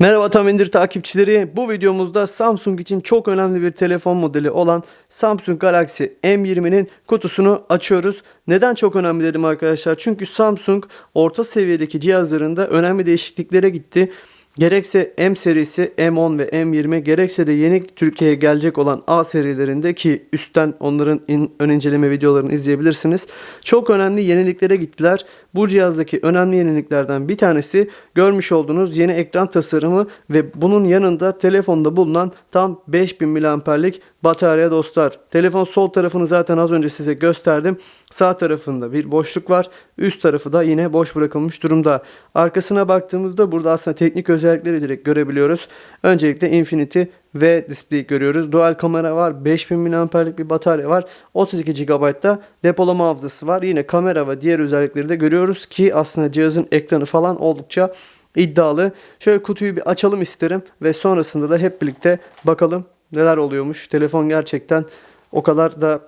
Merhaba Tam İndir takipçileri. Bu videomuzda Samsung için çok önemli bir telefon modeli olan Samsung Galaxy M20'nin kutusunu açıyoruz. Neden çok önemli dedim arkadaşlar? Çünkü Samsung orta seviyedeki cihazlarında önemli değişikliklere gitti. Gerekse M serisi M10 ve M20 gerekse de yeni Türkiye'ye gelecek olan A serilerinde ki üstten onların in- ön inceleme videolarını izleyebilirsiniz. Çok önemli yeniliklere gittiler. Bu cihazdaki önemli yeniliklerden bir tanesi görmüş olduğunuz yeni ekran tasarımı ve bunun yanında telefonda bulunan tam 5000 mAh'lik batarya dostlar. Telefon sol tarafını zaten az önce size gösterdim. Sağ tarafında bir boşluk var. Üst tarafı da yine boş bırakılmış durumda. Arkasına baktığımızda burada aslında teknik özellikleri direkt görebiliyoruz. Öncelikle Infinity V display görüyoruz. Dual kamera var. 5000 mAh'lik bir batarya var. 32 GB da depolama hafızası var. Yine kamera ve diğer özellikleri de görüyoruz ki aslında cihazın ekranı falan oldukça iddialı. Şöyle kutuyu bir açalım isterim ve sonrasında da hep birlikte bakalım neler oluyormuş. Telefon gerçekten o kadar da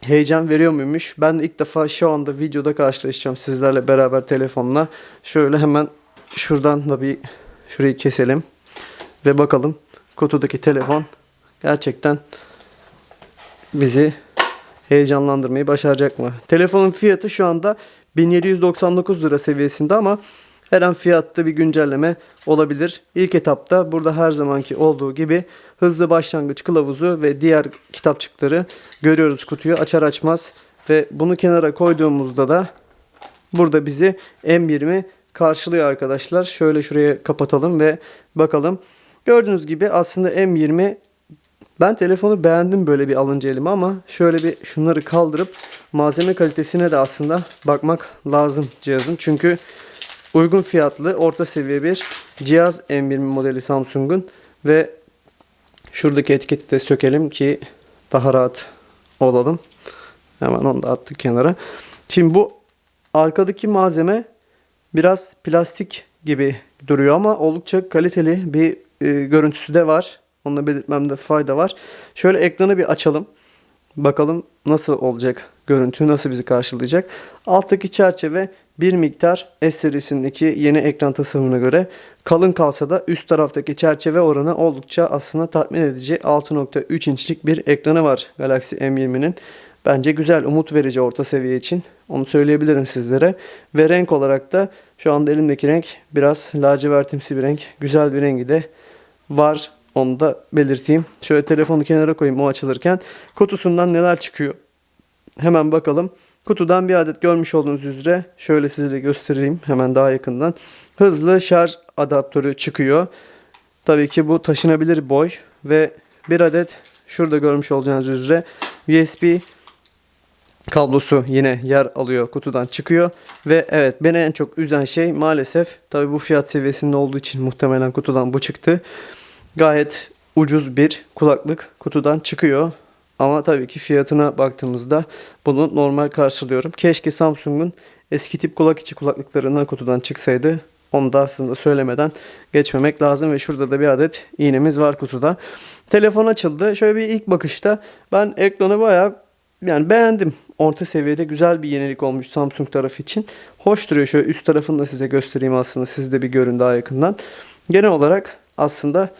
heyecan veriyor muymuş? Ben de ilk defa şu anda videoda karşılaşacağım sizlerle beraber telefonla. Şöyle hemen şuradan da bir şurayı keselim ve bakalım kutudaki telefon gerçekten bizi heyecanlandırmayı başaracak mı? Telefonun fiyatı şu anda 1799 lira seviyesinde ama her an fiyatta bir güncelleme olabilir. İlk etapta burada her zamanki olduğu gibi hızlı başlangıç kılavuzu ve diğer kitapçıkları görüyoruz kutuyu açar açmaz ve bunu kenara koyduğumuzda da burada bizi M20 karşılıyor arkadaşlar. Şöyle şuraya kapatalım ve bakalım. Gördüğünüz gibi aslında M20 ben telefonu beğendim böyle bir alınca elime ama şöyle bir şunları kaldırıp malzeme kalitesine de aslında bakmak lazım cihazın. Çünkü uygun fiyatlı orta seviye bir cihaz M20 modeli Samsung'un ve şuradaki etiketi de sökelim ki daha rahat olalım. Hemen onu da attık kenara. Şimdi bu arkadaki malzeme biraz plastik gibi duruyor ama oldukça kaliteli bir e, görüntüsü de var. Onu da belirtmemde fayda var. Şöyle ekranı bir açalım. Bakalım nasıl olacak görüntü, nasıl bizi karşılayacak. Alttaki çerçeve bir miktar S serisindeki yeni ekran tasarımına göre kalın kalsa da üst taraftaki çerçeve oranı oldukça aslında tatmin edici 6.3 inçlik bir ekranı var Galaxy M20'nin. Bence güzel, umut verici orta seviye için. Onu söyleyebilirim sizlere. Ve renk olarak da şu anda elimdeki renk biraz lacivertimsi bir renk. Güzel bir rengi de var. Onu da belirteyim. Şöyle telefonu kenara koyayım o açılırken. Kutusundan neler çıkıyor? Hemen bakalım. Kutudan bir adet görmüş olduğunuz üzere şöyle size de göstereyim hemen daha yakından. Hızlı şarj adaptörü çıkıyor. Tabii ki bu taşınabilir boy ve bir adet şurada görmüş olacağınız üzere USB kablosu yine yer alıyor kutudan çıkıyor. Ve evet beni en çok üzen şey maalesef tabi bu fiyat seviyesinde olduğu için muhtemelen kutudan bu çıktı. Gayet ucuz bir kulaklık kutudan çıkıyor. Ama tabii ki fiyatına baktığımızda bunu normal karşılıyorum. Keşke Samsung'un eski tip kulak içi kulaklıklarından kutudan çıksaydı. Onu da aslında söylemeden geçmemek lazım ve şurada da bir adet iğnemiz var kutuda. Telefon açıldı. Şöyle bir ilk bakışta ben ekranı bayağı yani beğendim. Orta seviyede güzel bir yenilik olmuş Samsung tarafı için. Hoş duruyor. Şöyle üst tarafını da size göstereyim aslında. Siz de bir görün daha yakından. Genel olarak aslında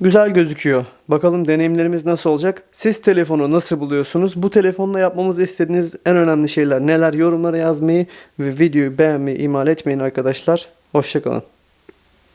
güzel gözüküyor. Bakalım deneyimlerimiz nasıl olacak? Siz telefonu nasıl buluyorsunuz? Bu telefonla yapmamızı istediğiniz en önemli şeyler neler? Yorumlara yazmayı ve videoyu beğenmeyi ihmal etmeyin arkadaşlar. Hoşçakalın.